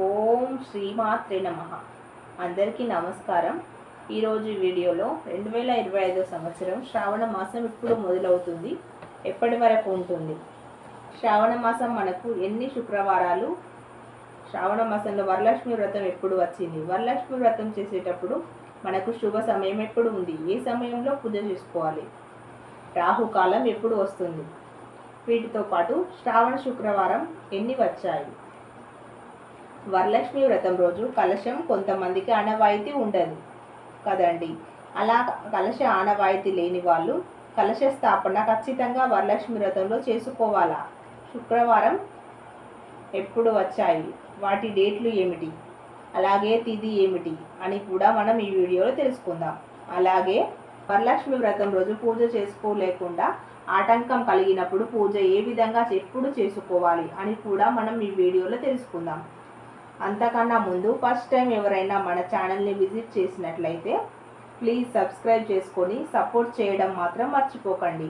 ఓం శ్రీమాత్రే నమ. అందరికీ నమస్కారం. ఈరోజు వీడియోలో రెండు వేల ఇరవై ఐదో సంవత్సరం శ్రావణ మాసం ఇప్పుడు మొదలవుతుంది. ఎప్పటి వరకు ఉంటుంది? శ్రావణ మాసం మనకు ఎన్ని శుక్రవారాలు? శ్రావణ మాసంలో వరలక్ష్మి వ్రతం ఎప్పుడు వచ్చింది? వరలక్ష్మి వ్రతం చేసేటప్పుడు మనకు శుభ సమయం ఎప్పుడు ఉంది? ఏ సమయంలో పూజ చేసుకోవాలి? రాహుకాలం ఎప్పుడు వస్తుంది? వీటితో పాటు శ్రావణ శుక్రవారం ఎన్ని వచ్చాయి? వరలక్ష్మి వ్రతం రోజు కలశం కొంతమందికి ఆనవాయితీ ఉండదు. కదండి? అలా కలశ ఆనవాయితీ లేని వాళ్ళు కలశ స్థాపన ఖచ్చితంగా వరలక్ష్మి వ్రతంలో చేసుకోవాలా? శుక్రవారం ఎప్పుడు వచ్చాయి? వాటి డేట్లు ఏమిటి? అలాగే తిది ఏమిటి? అని కూడా మనం ఈ వీడియోలో తెలుసుకుందాం. అలాగే వరలక్ష్మి వ్రతం రోజు పూజ చేసుకోలేకుండా ఆటంకం కలిగినప్పుడు పూజ ఏ విధంగా ఎప్పుడు చేసుకోవాలి అని కూడా మనం ఈ వీడియోలో తెలుసుకుందాం. అంతకన్నా ముందు ఫస్ట్ టైం ఎవరైనా మన ఛానల్ని విజిట్ చేసినట్లయితే ప్లీజ్ సబ్స్క్రైబ్ చేసుకొని సపోర్ట్ చేయడం మాత్రం మర్చిపోకండి.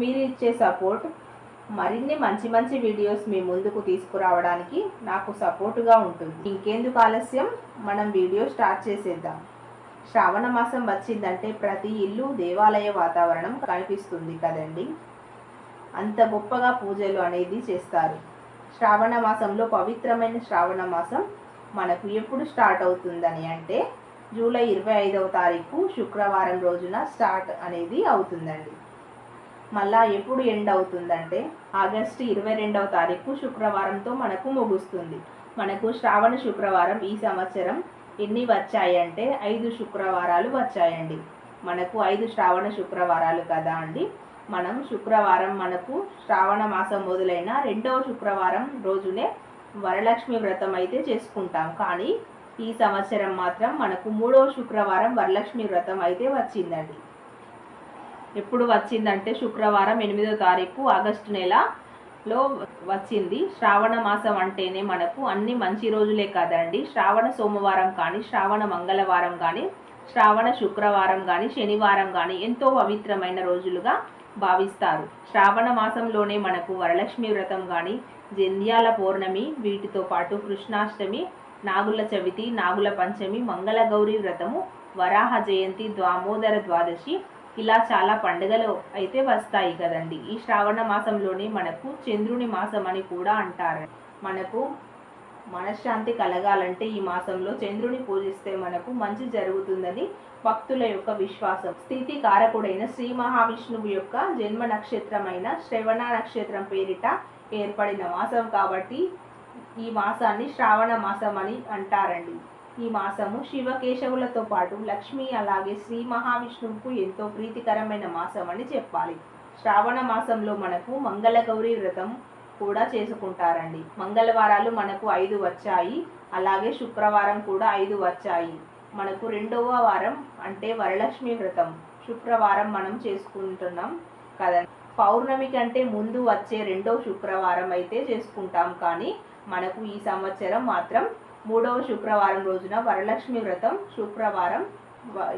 మీరు ఇచ్చే సపోర్ట్ మరిన్ని మంచి మంచి వీడియోస్ మీ ముందుకు తీసుకురావడానికి నాకు సపోర్టుగా ఉంటుంది. ఇంకెందుకు ఆలస్యం? మనం వీడియో స్టార్ట్ చేసేద్దాం. శ్రావణ మాసం వచ్చిందంటే ప్రతి ఇల్లు దేవాలయ వాతావరణం కనిపిస్తుంది కదండి. అంత గొప్పగా పూజలు అనేది చేస్తారు. శ్రావణ మాసంలో పవిత్రమైన శ్రావణ మాసం మనకు ఎప్పుడు స్టార్ట్ అవుతుందని అంటే జూలై ఇరవై ఐదవ తారీఖు శుక్రవారం రోజున స్టార్ట్ అనేది అవుతుందండి. మళ్ళా ఎప్పుడు ఎండ్ అవుతుందంటే ఆగస్టు ఇరవై రెండవ తారీఖు శుక్రవారంతో మనకు ముగుస్తుంది. మనకు శ్రావణ శుక్రవారం ఈ సంవత్సరం ఎన్ని వచ్చాయంటే ఐదు శుక్రవారాలు వచ్చాయండి. మనకు ఐదు శ్రావణ శుక్రవారాలు కదా అండి. మనం శుక్రవారం మనకు శ్రావణ మాసం మొదలైన రెండవ శుక్రవారం రోజునే వరలక్ష్మి వ్రతం అయితే చేసుకుంటాం. కానీ ఈ సంవత్సరం మాత్రం మనకు మూడవ శుక్రవారం వరలక్ష్మి వ్రతం అయితే వచ్చిందండి. ఎప్పుడు వచ్చిందంటే శుక్రవారం ఎనిమిదో తారీఖు ఆగస్టు నెలలో వచ్చింది. శ్రావణ మాసం అంటేనే మనకు అన్ని మంచి రోజులే కాదండి. శ్రావణ సోమవారం కానీ శ్రావణ మంగళవారం కానీ శ్రావణ శుక్రవారం కానీ శనివారం కానీ ఎంతో పవిత్రమైన రోజులుగా భావిస్తారు. శ్రావణ మాసంలోనే మనకు వరలక్ష్మి వ్రతం కానీ జంధ్యాల పౌర్ణమి వీటితో పాటు కృష్ణాష్టమి నాగుల చవితి నాగుల పంచమి మంగళగౌరి వ్రతము వరాహ జయంతి దామోదర ద్వాదశి ఇలా చాలా పండుగలు అయితే వస్తాయి కదండి. ఈ శ్రావణ మాసంలోనే మనకు చంద్రుని మాసం అని కూడా అంటారు. మనకు మనశ్శాంతి కలగాలంటే ఈ మాసంలో చంద్రుని పూజిస్తే మనకు మంచి జరుగుతుందని భక్తుల యొక్క విశ్వాసం. స్థితి కారకుడైన శ్రీ మహావిష్ణువు యొక్క జన్మ నక్షత్రమైన శ్రవణ నక్షత్రం పేరిట ఏర్పడిన మాసం కాబట్టి ఈ మాసాన్ని శ్రావణ మాసం అని అంటారండి. ఈ మాసము శివకేశవులతో పాటు లక్ష్మి అలాగే శ్రీ మహావిష్ణువుకు ఎంతో ప్రీతికరమైన మాసం అని చెప్పాలి. శ్రావణ మాసంలో మనకు మంగళగౌరి వ్రతం కూడా చేసుకుంటారండి. మంగళవారాలు మనకు ఐదు వచ్చాయి. అలాగే శుక్రవారం కూడా ఐదు వచ్చాయి. మనకు రెండవ వారం అంటే వరలక్ష్మి వ్రతం. శుక్రవారం మనం చేసుకుంటున్నాం కదా. పౌర్ణమి కంటే ముందు వచ్చే రెండవ శుక్రవారం అయితే చేసుకుంటాం. కానీ మనకు ఈ సంవత్సరం మాత్రం మూడవ శుక్రవారం రోజున వరలక్ష్మి వ్రతం శుక్రవారం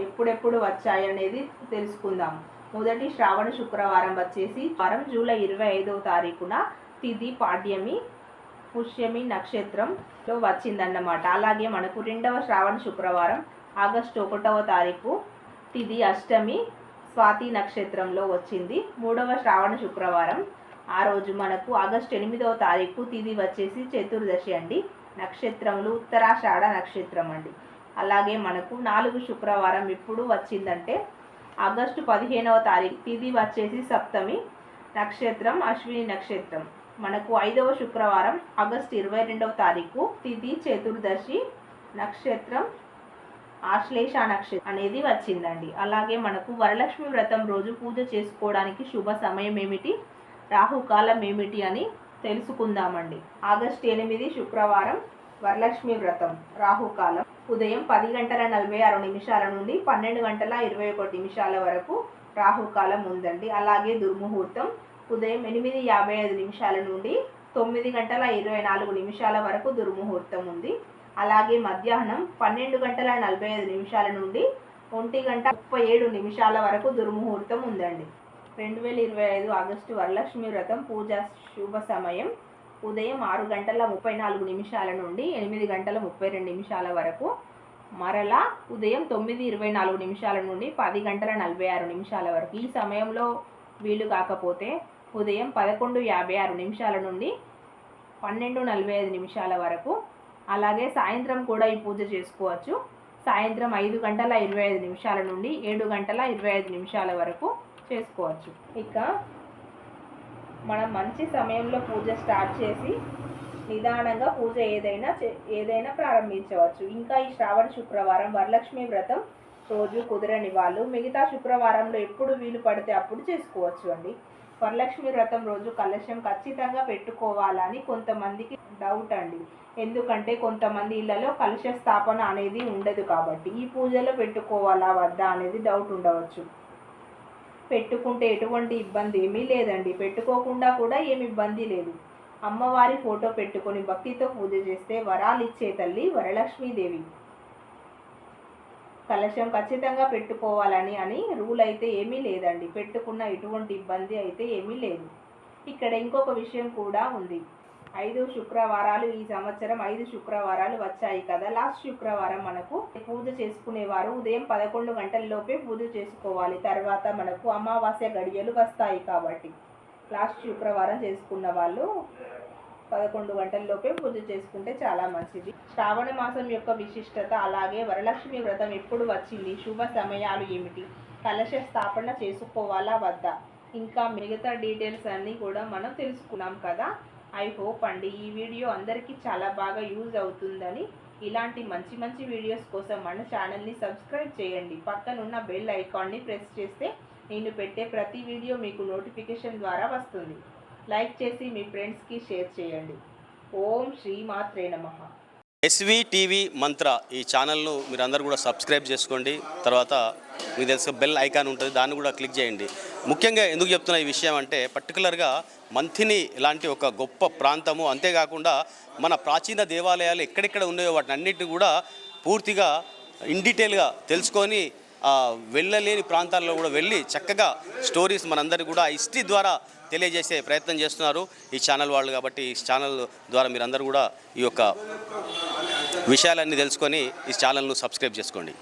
ఎప్పుడెప్పుడు వచ్చాయి అనేది తెలుసుకుందాం. మొదటి శ్రావణ శుక్రవారం వచ్చేసి వారం జూలై ఇరవై ఐదవ తారీఖున తిది పాడ్యమి పుష్యమి నక్షత్రంలో వచ్చిందన్నమాట. అలాగే మనకు రెండవ శ్రావణ శుక్రవారం ఆగస్టు ఒకటవ తారీఖు తిది అష్టమి స్వాతి నక్షత్రంలో వచ్చింది. మూడవ శ్రావణ శుక్రవారం ఆ రోజు మనకు ఆగస్టు ఎనిమిదవ తారీఖు తిది వచ్చేసి చతుర్దశి అండి. నక్షత్రములు ఉత్తరాషాఢ నక్షత్రం అండి. అలాగే మనకు నాలుగు శుక్రవారం ఎప్పుడు వచ్చిందంటే ఆగస్టు పదిహేనవ తారీఖు తిది వచ్చేసి సప్తమి నక్షత్రం అశ్విని నక్షత్రం. మనకు ఐదవ శుక్రవారం ఆగస్ట్ ఇరవై రెండవ తారీఖు తిథి చతుర్దశి నక్షత్రం ఆశ్లేష నక్షత్రం అనేది వచ్చిందండి. అలాగే మనకు వరలక్ష్మి వ్రతం రోజు పూజ చేసుకోవడానికి శుభ సమయం ఏమిటి? రాహుకాలం ఏమిటి అని తెలుసుకుందామండి. ఆగస్ట్ ఎనిమిది శుక్రవారం వరలక్ష్మి వ్రతం రాహుకాలం. ఉదయం పది గంటల నలభై ఆరు నిమిషాల నుండి పన్నెండు గంటల ఇరవై ఒకటి నిమిషాల వరకు రాహుకాలం ఉందండి. అలాగే దుర్ముహూర్తం ఉదయం ఎనిమిది యాభై ఐదు నిమిషాల నుండి తొమ్మిది గంటల ఇరవై నాలుగు నిమిషాల వరకు దుర్ముహూర్తం ఉంది. అలాగే మధ్యాహ్నం పన్నెండు గంటల నలభై ఐదు నిమిషాల నుండి ఒంటి గంట ముప్పై ఏడు నిమిషాల వరకు దుర్ముహూర్తం ఉందండి. రెండు వేల ఇరవై ఐదు ఆగస్టు వరలక్ష్మి వ్రతం పూజ శుభ సమయం. ఉదయం ఆరు గంటల ముప్పై నాలుగు నిమిషాల నుండి ఎనిమిది గంటల ముప్పై రెండు నిమిషాల వరకు. మరలా ఉదయం తొమ్మిది ఇరవై నాలుగు నిమిషాల నుండి పది గంటల నలభై ఆరు నిమిషాల వరకు. ఈ సమయంలో వీలు కాకపోతే ఉదయం పదకొండు యాభై ఆరు నిమిషాల నుండి పన్నెండు నలభై ఐదు నిమిషాల వరకు. అలాగే సాయంత్రం కూడా ఈ పూజ చేసుకోవచ్చు. సాయంత్రం ఐదు గంటల ఇరవై ఐదు నిమిషాల నుండి ఏడు గంటల ఇరవై ఐదు నిమిషాల వరకు చేసుకోవచ్చు. ఇక మనం మంచి సమయంలో పూజ స్టార్ట్ చేసి నిదానంగా పూజ ఏదైనా చే- ఏదైనా ప్రారంభించవచ్చు. ఇంకా ఈ శ్రావణ శుక్రవారం వరలక్ష్మి వ్రతం రోజు కుదరని వాళ్ళు మిగతా శుక్రవారంలో ఎప్పుడు వీలు పడితే అప్పుడు చేసుకోవచ్చు అండి. వరలక్ష్మి వ్రతం రోజు కలశం ఖచ్చితంగా పెట్టుకోవాలని కొంతమందికి డౌట్ అండి. ఎందుకంటే కొంతమంది ఇళ్ళలో కలశ స్థాపన అనేది ఉండదు కాబట్టి ఈ పూజలో పెట్టుకోవాలా వద్దా అనేది డౌట్ ఉండవచ్చు. పెట్టుకుంటే ఎటువంటి ఇబ్బంది ఏమీ లేదండి. పెట్టుకోకుండా కూడా ఏమి ఇబ్బంది లేదు. అమ్మవారి ఫోటో పెట్టుకొని భక్తితో పూజ చేస్తే వరాలు ఇచ్చే తల్లి వరలక్ష్మీదేవి. కలశం ఖచ్చితంగా పెట్టుకోవాలని అని రూల్ అయితే ఏమీ లేదండి. పెట్టుకున్న ఎటువంటి ఇబ్బంది అయితే ఏమీ లేదు. ఇక్కడ ఇంకొక విషయం కూడా ఉంది. ఐదు శుక్రవారాలు ఈ సంవత్సరం ఐదు శుక్రవారాలు వచ్చాయి కదా. లాస్ట్ శుక్రవారం మనకు పూజ చేసుకునేవారు. ఉదయం పదకొండు గంటలలోపే పూజ చేసుకోవాలి. తర్వాత మనకు అమావాస్య గడియలు వస్తాయి కాబట్టి. లాస్ట్ శుక్రవారం చేసుకున్న వాళ్ళు పదకొండు గంటల్లోపే పూజ చేసుకుంటే చాలా మంచిది. శ్రావణ మాసం యొక్క విశిష్టత అలాగే వరలక్ష్మి వ్రతం ఎప్పుడు వచ్చింది? శుభ సమయాలు ఏమిటి? కలశ స్థాపన చేసుకోవాలా? వద్దా? ఇంకా మిగతా డీటెయిల్స్ అన్నీ కూడా మనం తెలుసుకున్నాం కదా? ఐ హోప్ అండి ఈ వీడియో అందరికీ చాలా బాగా యూజ్ అవుతుందని. ఇలాంటి మంచి మంచి వీడియోస్ కోసం మన ఛానల్ని సబ్స్క్రైబ్ చేయండి. పక్కనున్న బెల్ ఐకాన్ని ప్రెస్ చేస్తే నేను పెట్టే ప్రతి వీడియో మీకు నోటిఫికేషన్ ద్వారా వస్తుంది. లైక్ చేసి మీ ఫ్రెండ్స్కి షేర్ చేయండి. ఓం శ్రీ మాత్రే ఎస్వి టీవీ మంత్ర ఈ ఛానల్ను మీరందరూ కూడా సబ్స్క్రైబ్ చేసుకోండి. తర్వాత మీకు తెలుసు బెల్ ఐకాన్ ఉంటుంది దాన్ని కూడా క్లిక్ చేయండి. ముఖ్యంగా ఎందుకు చెప్తున్నా ఈ విషయం అంటే పర్టికులర్గా మంథిని ఇలాంటి ఒక గొప్ప ప్రాంతము అంతేకాకుండా మన ప్రాచీన దేవాలయాలు ఎక్కడెక్కడ ఉన్నాయో వాటిని అన్నిటిని కూడా పూర్తిగా ఇన్ డీటెయిల్గా తెలుసుకొని వెళ్ళలేని ప్రాంతాల్లో కూడా వెళ్ళి చక్కగా స్టోరీస్ మనందరికీ కూడా హిస్టరీ ద్వారా తెలియజేసే ప్రయత్నం చేస్తున్నారు ఈ ఛానల్ వాళ్ళు కాబట్టి ఈ ఛానల్ ద్వారా మీరందరూ కూడా ఈ యొక్క విషయాలన్నీ తెలుసుకొని ఈ ఛానల్ను సబ్స్క్రైబ్ చేసుకోండి.